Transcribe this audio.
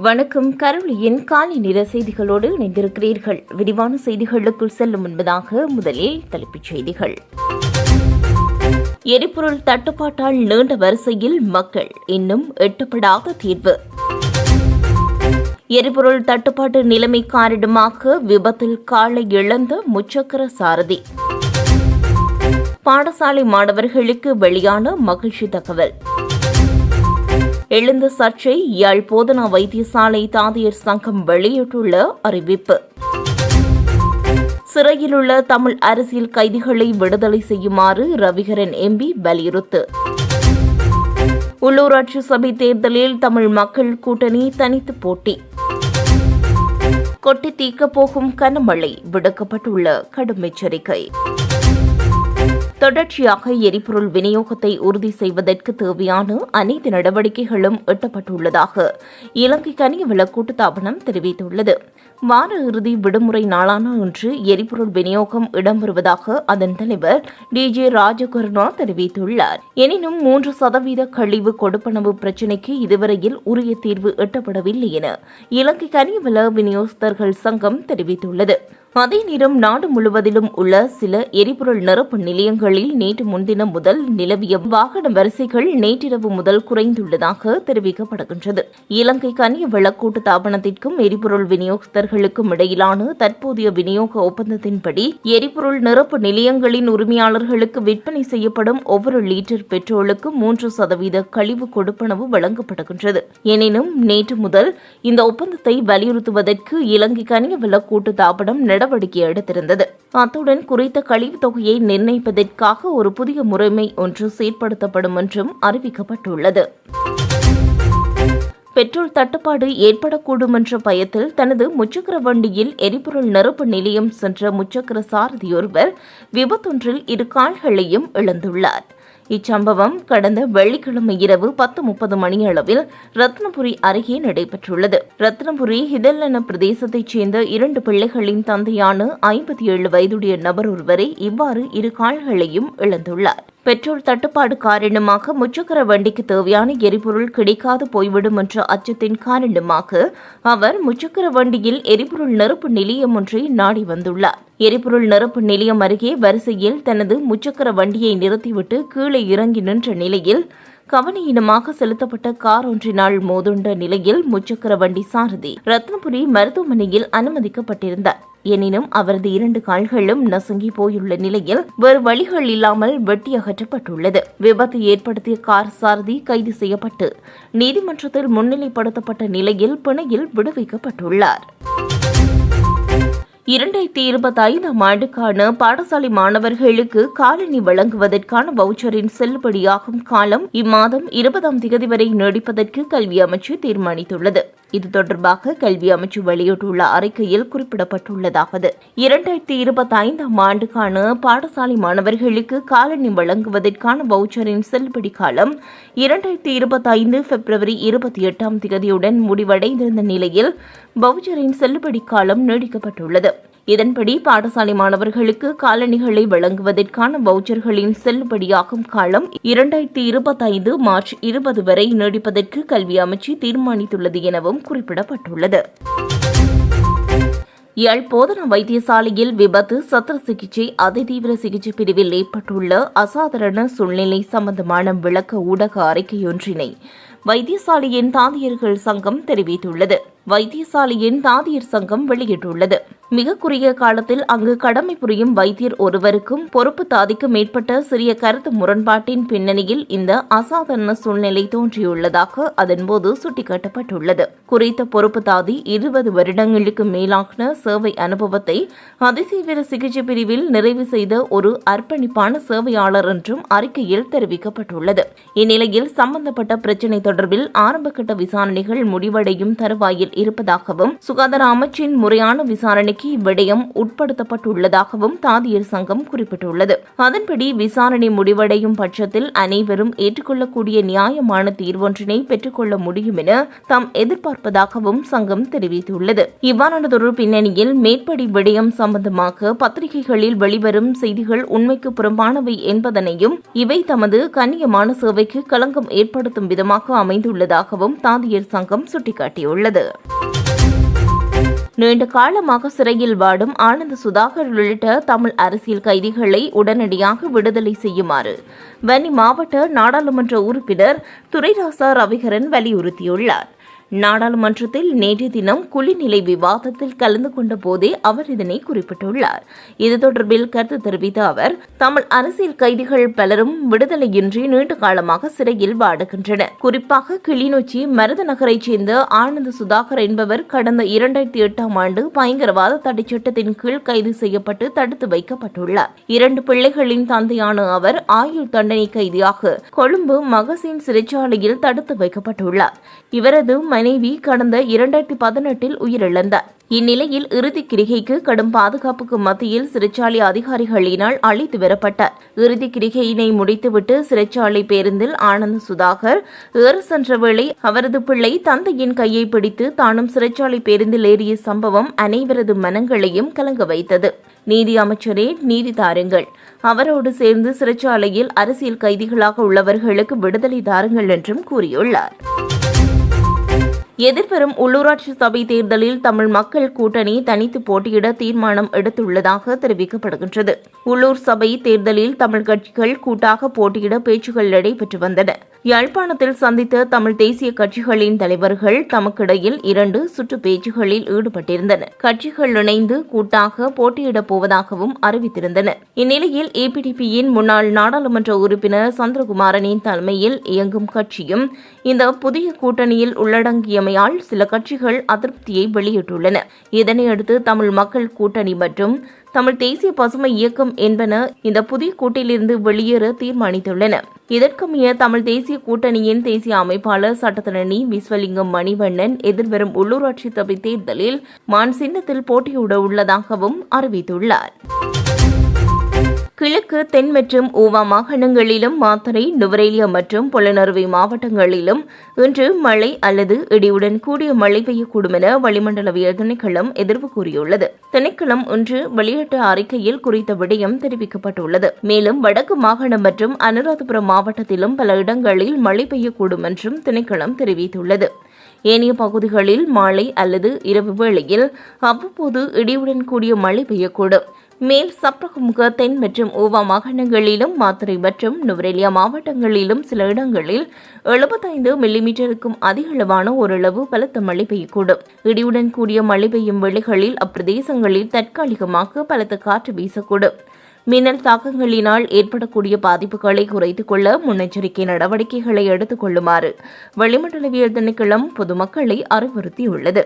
வணக்கம். கரவழியின் காலை நிற செய்திகளோடு இணைந்திருக்கிறீர்கள். விரிவான செய்திகளுக்குள் செல்லும் முன்பதாக முதலில் தலைப்புச் செய்திகள். எரிபொருள் தட்டுப்பாட்டால் நீண்ட வரிசையில் மக்கள் இன்னும் எட்டப்படாத தீர்வு. எரிபொருள் தட்டுப்பாட்டு நிலைமை காரணமாக விபத்தில் காலை இழந்த முச்சக்கர சாரதி. பாடசாலை மாணவர்களுக்கு வெளியான மகிழ்ச்சி தகவல். எழுந்த சர்ச்சை யாழ் போதனா வைத்தியசாலை தாதியர் சங்கம் வெளியிட்டுள்ள அறிவிப்பு. சிறையிலுள்ள தமிழ் அரசியல் கைதிகளை விடுதலை செய்யுமாறு ரவிகரன் எம்பி வலியுறுத்து. உள்ளூராட்சி சபை தேர்தலில் தமிழ் மக்கள் கூட்டணி தனித்து போட்டி. கொட்டி தீக்கப் போகும் கனமழை விடுக்கப்பட்டுள்ள கடும் எச்சரிக்கை. தொடர்ச்சியாக எரிபொருள் விநியோகத்தை உறுதி செய்வதற்கு தேவையான அனைத்து நடவடிக்கைகளும் எட்டப்பட்டுள்ளதாக இலங்கை கனியவள கூட்டுத்தாபனம் தெரிவித்துள்ளது. வார இறுதி விடுமுறை நாளான இன்று எரிபொருள் விநியோகம் இடம்பெறுவதாக அதன் தலைவர் டி ஜே ராஜகருணா தெரிவித்துள்ளார். எனினும் மூன்று சதவீத கழிவு கொடுப்பனவு பிரச்சினைக்கு இதுவரையில் உரிய தீர்வு எட்டப்படவில்லை என இலங்கை கனியவள விநியோகஸ்தர்கள் சங்கம் தெரிவித்துள்ளது. அதே நேரம் நாடு முழுவதிலும் உள்ள சில எரிபொருள் நிரப்பு நிலையங்களில் நேற்று முன்தினம் முதல் நிலவிய வாகன வரிசைகள் நேற்றிரவு முதல் குறைந்துள்ளதாக தெரிவிக்கப்படுகின்றது. இலங்கை கனிய வளக்கூட்டு தாபனத்திற்கும் எரிபொருள் விநியோகஸ்தர்களுக்கும் இடையிலான தற்போதைய விநியோக ஒப்பந்தத்தின்படி எரிபொருள் நிரப்பு நிலையங்களின் உரிமையாளர்களுக்கு விற்பனை செய்யப்படும் ஒவ்வொரு லீட்டர் பெட்ரோலுக்கு மூன்று சதவீத கழிவு கொடுப்பனவு வழங்கப்படுகின்றது. எனினும் நேற்று முதல் இந்த ஒப்பந்தத்தை வலியுறுத்துவதற்கு இலங்கை கனிய வளக்கூட்டு தாபனம் நடவடிக்கை எடுத்திருந்தது. அத்துடன் குறித்த கழிவுத் தொகையை நிர்ணயிப்பதற்காக ஒரு புதிய முறைமை ஒன்று செயற்படுத்தப்படும் என்றும் அறிவிக்கப்பட்டுள்ளது. பெட்ரோல் தட்டுப்பாடு ஏற்படக்கூடும் என்ற பயத்தில் தனது முச்சக்கர வண்டியில் எரிபொருள் நெருப்பு நிலையம் சென்ற முச்சக்கர சாரதியொருவர் விபத்தொன்றில் இரு கால்களையும் இழந்துள்ளார். இச்சம்பவம் கடந்த வெள்ளிக்கிழமை இரவு பத்து முப்பது மணியளவில் ரத்னபுரி அருகே நடைபெற்றுள்ளது. ரத்னபுரி ஹிதல்லன பிரதேசத்தைச் சேர்ந்த இரண்டு பிள்ளைகளின் தந்தையான ஐம்பத்தி ஏழு வயதுடைய நபர் ஒருவரை இவ்வாறு இரு கால்களையும் இழந்துள்ளார். பெட்ரோல் தட்டுப்பாடு காரணமாக முச்சக்கர வண்டிக்கு தேவையான எரிபொருள் கிடைக்காது போய்விடும் என்ற அச்சத்தின் காரணமாக அவர் முச்சக்கர வண்டியில் எரிபொருள் நெருப்பு நிலையம் ஒன்றை நாடி வந்துள்ளார். எரிபொருள் நிரப்பு நிலையம் அருகே வரிசையில் தனது முச்சக்கர வண்டியை நிறுத்திவிட்டு கீழே இறங்கி நின்ற நிலையில் கவனையினமாக செலுத்தப்பட்ட கார் ஒன்றினால் மோதுண்ட நிலையில் முச்சக்கர வண்டி சாரதி. ரத்னபுரி மருத்துவமனையில் அனுமதிக்கப்பட்டிருந்தார். எனினும் அவரது இரண்டு கால்களும் நசுங்கி போயுள்ள நிலையில் வேறு வழிகள் இல்லாமல் வெட்டி அகற்றப்பட்டுள்ளது. விபத்து ஏற்படுத்திய கார் சாரதி கைது செய்யப்பட்டு நீதிமன்றத்தில் முன்னிலைப்படுத்தப்பட்ட நிலையில் பிணையில் விடுவிக்கப்பட்டுள்ளார். இரண்டாயிரத்தி இருபத்தி ஐந்தாம் ஆண்டுக்கான பாடசாலை மாணவர்களுக்கு காலணி வழங்குவதற்கான வவுச்சரின் செல்லுபடியாகும் காலம் இம்மாதம் இருபதாம் தேதி வரை நீடிப்பதற்கு கல்வி அமைச்சு தீர்மானித்துள்ளது. இது தொடர்பாக கல்வி அமைச்சு வெளியிட்டுள்ள அறிக்கையில் குறிப்பிடப்பட்டுள்ளதாவது. இரண்டாயிரத்தி இருபத்தி ஐந்தாம் ஆண்டுக்கான பாடசாலை மாணவர்களுக்கு காலணி வழங்குவதற்கான வவுச்சரின் செல்லுபடி காலம் இரண்டாயிரத்தி இருபத்தி ஐந்து பிப்ரவரி இருபத்தி எட்டாம் தேதியுடன் முடிவடைந்திருந்த நிலையில் வவுச்சரின் செல்லுபடி காலம் நீடிக்கப்பட்டுள்ளது. இதன்படி பாடசாலை மாணவர்களுக்கு காலணிகளை வழங்குவதற்கான வவுச்சர்களின் செல்லுபடியாகும் காலம் இரண்டாயிரத்தி இருபத்தைந்து மார்ச் இருபது வரை நீடிப்பதற்கு கல்வி அமைச்சு தீர்மானித்துள்ளது எனவும் குறிப்பிடப்பட்டுள்ளது. யாழ் போதனா வைத்தியசாலையில் விபத்து சத்திர சிகிச்சை அதிதீவிர சிகிச்சை பிரிவில் ஏற்பட்டுள்ள அசாதாரண சூழ்நிலை சம்பந்தமான விளக்க ஊடக அறிக்கையொன்றினை வைத்தியசாலையின் தாதியர்கள் சங்கம் தெரிவித்துள்ளது. வைத்தியசாலையின் தாதியர் சங்கம் வெளியிட்டுள்ளது. மிக குறுகிய காலத்தில் அங்கு கடமை புரியும் வைத்தியர் ஒருவருக்கும் பொறுப்பு தாதிக்கும் மேற்பட்ட சிறிய கருத்து முரண்பாட்டின் பின்னணியில் இந்த அசாதாரண சூழ்நிலை தோன்றியுள்ளதாக அதன்போது சுட்டிக்காட்டப்பட்டுள்ளது. குறித்த பொறுப்பு தாதி இருபது வருடங்களுக்கு மேலான சேவை அனுபவத்தை அதிசீவிர சிகிச்சை பிரிவில் நிறைவு செய்த ஒரு அர்ப்பணிப்பான சேவையாளர் என்றும் அறிக்கையில் தெரிவிக்கப்பட்டுள்ளது. இந்நிலையில் சம்பந்தப்பட்ட பிரச்சினை தொடர்பில் ஆரம்பகட்ட விசாரணைகள் முடிவடையும் தருவாயில் இருப்பதாகவும் சுகாதார அமைச்சின் முறையான விசாரணைக்கு இவ்விடயம் உட்படுத்தப்பட்டுள்ளதாகவும் தாதியர் சங்கம் குறிப்பிட்டுள்ளது. அதன்படி விசாரணை முடிவடையும் பட்சத்தில் அனைவரும் ஏற்றுக்கொள்ளக்கூடிய நியாயமான தீர்வொன்றினை பெற்றுக்கொள்ள முடியும் என தாம் எதிர்பார்ப்பதாகவும் சங்கம் தெரிவித்துள்ளது. இவ்வாறானதொரு பின்னணியில் மேற்படி விடயம் சம்பந்தமாக பத்திரிகைகளில் வெளிவரும் செய்திகள் உண்மைக்கு புறம்பானவை என்பதனையும் இவை தமது கண்ணியமான சேவைக்கு களங்கம் ஏற்படுத்தும் விதமாக அமைந்துள்ளதாகவும் தாதியர் சங்கம் சுட்டிக்காட்டியுள்ளது. நீண்ட காலமாக சிறையில் வாடும் ஆனந்த சுதாகர் உள்ளிட்ட தமிழ் அரசியல் கைதிகளை உடனடியாக விடுதலை செய்யுமாறு வன்னி மாவட்ட நாடாளுமன்ற உறுப்பினர் துரைராசா ரவிகரன் வலியுறுத்தியுள்ளார். நாடாளுமன்றத்தில் நேற்றைய தினம் குளிநிலை விவாதத்தில் கலந்து கொண்ட போதே அவர் இதனை குறிப்பிட்டுள்ளார். இது தொடர்பில் கருத்து தெரிவித்த அவர் தமிழ் அரசியல் கைதிகள் பலரும் விடுதலையின்றி நீண்ட காலமாக சிறையில் வாடுகின்றனர். குறிப்பாக கிளிநொச்சி மருத நகரைச் சேர்ந்த ஆனந்த் சுதாகர் என்பவர் கடந்த இரண்டாயிரத்தி எட்டாம் ஆண்டு பயங்கரவாத தடை சட்டத்தின் கீழ் கைது செய்யப்பட்டு தடுத்து வைக்கப்பட்டுள்ளார். இரண்டு பிள்ளைகளின் தந்தையான அவர் ஆயுள் தண்டனை கைதியாக கொழும்பு மகசின் சிறைச்சாலையில் தடுத்து வைக்கப்பட்டுள்ளார். இவரது மனைவி கடந்த இரண்டாயிரத்தி பதினெட்டில் உயிரிழந்தார் இந்நிலையில் இறுதி கிரிகைக்கு கடும் பாதுகாப்புக்கு மத்தியில் சிறைச்சாலை அதிகாரிகளினால் அழைத்து வரப்பட்டார் இறுதி கிரிகையினை முடித்துவிட்டு சிறைச்சாலை பேருந்தில் ஆனந்த் சுதாகர் ஏற சென்ற வேளை அவரது பிள்ளை தந்தையின் கையை பிடித்து தானும் சிறைச்சாலை பேருந்தில் ஏறிய சம்பவம் அனைவரது மனங்களையும் கலங்க வைத்தது. நீதி அமைச்சரே நீதி தாருங்கள். அவரோடு சேர்ந்து சிறைச்சாலையில் அரசியல் கைதிகளாக உள்ளவர்களுக்கு விடுதலை தாருங்கள் என்றும் கூறியுள்ளார். எதிர்வரும் உள்ளூராட்சி சபை தேர்தலில் தமிழ் மக்கள் கூட்டணி தனித்து போட்டியிட தீர்மானம் எடுத்துள்ளதாக தெரிவிக்கப்படுகின்றது. உள்ளூர் சபை தேர்தலில் தமிழ் கட்சிகள் கூட்டாக போட்டியிட பேச்சுகள் நடைபெற்று வந்தன. யாழ்ப்பாணத்தில் சந்தித்த தமிழ் தேசிய கட்சிகளின் தலைவர்கள் தமக்கிடையில் இரண்டு சுற்று பேச்சுகளில் ஈடுபட்டிருந்தனர். கட்சிகள் இணைந்து கூட்டாக போட்டியிடப் போவதாகவும் அறிவித்திருந்தனர். இந்நிலையில் ஏபிடிபியின் முன்னாள் நாடாளுமன்ற உறுப்பினர் சந்திரகுமாரனின் தலைமையில் இயங்கும் கட்சியும் இந்த புதிய கூட்டணியில் உள்ளடங்கியமையால் சில கட்சிகள் அதிருப்தியை வெளியிட்டுள்ளன. இதனையடுத்து தமிழ் மக்கள் கூட்டணி மற்றும் தமிழ் தேசிய பசுமை இயக்கம் என்பன இந்த புதிய கூட்டிலிருந்து வெளியேற தீர்மானித்துள்ளன. இதற்கமைய தமிழ் தேசிய கூட்டணியின் தேசிய அமைப்பாளர் சட்டத்தரணி விஸ்வலிங்கம் மணிவண்ணன் எதிர்வரும் உள்ளூராட்சி சபை தேர்தலில் மான் சின்னத்தில் போட்டியிட உள்ளதாகவும் அறிவித்துள்ளார். கிழக்கு தென் மற்றும் ஊவா மாகாணங்களிலும் மாத்தறை நுவரேலியா மற்றும் புலனறுவை மாவட்டங்களிலும் இன்று மழை அல்லது இடியுடன் கூடிய மழை பெய்யக்கூடும் என வளிமண்டலவியல் திணைக்களம் எதிர்வு கூறியுள்ளது. திணைக்களம் இன்று வெளியிட்ட அறிக்கையில் குறித்த விடயம் தெரிவிக்கப்பட்டுள்ளது. மேலும் வடக்கு மாகாணம் மற்றும் அனுராதபுரம் மாவட்டத்திலும் பல இடங்களில் மழை பெய்யக்கூடும் என்றும் திணைக்களம் தெரிவித்துள்ளது. ஏனைய பகுதிகளில் மாலை அல்லது இரவு வேளையில் அவ்வப்போது இடியுடன் கூடிய மழை பெய்யக்கூடும். மேல் சப்ரகமுக தென் மற்றும் ஓவா மாகாணங்களிலும் மாத்திரை மற்றும் நுவரெலியா மாவட்டங்களிலும் சில இடங்களில் எழுபத்தைந்து மில்லிமீட்டருக்கும் அதிகளவான ஓரளவு பலத்த மழை பெய்யக்கூடும். இடியுடன் கூடிய மழை பெய்யும் வேளைகளில் அப்பிரதேசங்களில் தற்காலிகமாக பலத்த காற்று வீசக்கூடும். மின்னல் தாக்கங்களினால் ஏற்படக்கூடிய பாதிப்புகளை குறைத்துக் கொள்ள முன்னெச்சரிக்கை நடவடிக்கைகளை எடுத்துக் கொள்ளுமாறு வளிமண்டலவியல் திணைக்களம் பொதுமக்களை அறிவுறுத்தியுள்ளது.